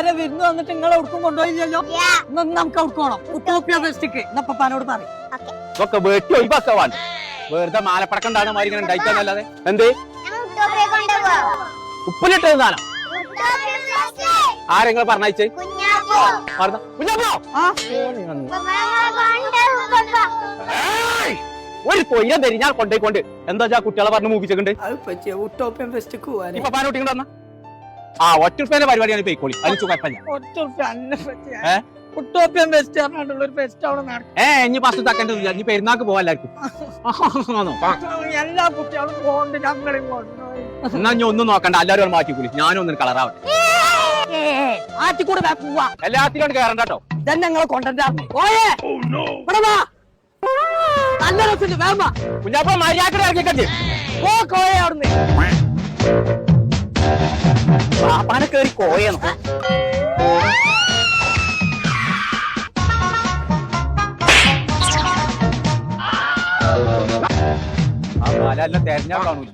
വരെ വിരുന്ന് വന്നിട്ട് നിങ്ങളെ ഉടുക്കും കൊണ്ടുപോയില്ലല്ലോ? നമുക്ക് ഉടുക്കണം ഉട്ടോപ്യ ഫെസ്റ്റിക്ക് എന്നപ്പാനോട് പറയും. ഇതൊക്കെ വെട്ടി ഒഴിവാക്കവാണ് വെറുതെ മാലപ്പടക്കണ്ടാണ് മാതിരി ഇങ്ങനെ ഉണ്ടായിട്ടല്ലാതെ എന്ത്? ഉപ്പിലിട്ടത് ആരെങ്കിലും പറഞ്ഞയച്ചേ! ഒരു കൊയ്യ തരി ഞാൻ കൊണ്ടേക്കൊണ്ട് എന്താ കുട്ടികളെ പറഞ്ഞ് മൂപ്പിച്ചിട്ടുണ്ട് അത് പറ്റിയ ഉട്ടോപ്യൻ ഫെസ്റ്റിക്ക് പോവാനേ. ഇപ്പൊ പാനോട്ടി കൊണ്ട് വന്ന. ആ ഒറ്റുപ്പേന്റെ പരിപാടിയാണ് പോയിക്കോളി അതിന് കുഴപ്പമില്ല. ഏ? ഇനി പത്ത് തക്കേണ്ടത് ഇനി പെരുന്നാക്ക് പോവാ എല്ലാവർക്കും? എല്ലാ കുട്ടികളും എന്നാ ഇനി ഒന്നും നോക്കണ്ട. എല്ലാവരും മാറ്റിക്കൂലി ഞാനൊന്നും ഒന്നും കളറാവട്ടെ എല്ലാത്തിലും കേട്ടോ. ഇതന്നെ ഞങ്ങളെ കൊണ്ടുവരാറുണ്ട് ഓയേ ഇവിടെ വാ. നല്ല കുഞ്ഞാപ്പ മര്യാദ ഇറങ്ങിക്കട്ടെ ഓ കോയെ. പാപ്പാനെ കയറി കോയണം ആ മല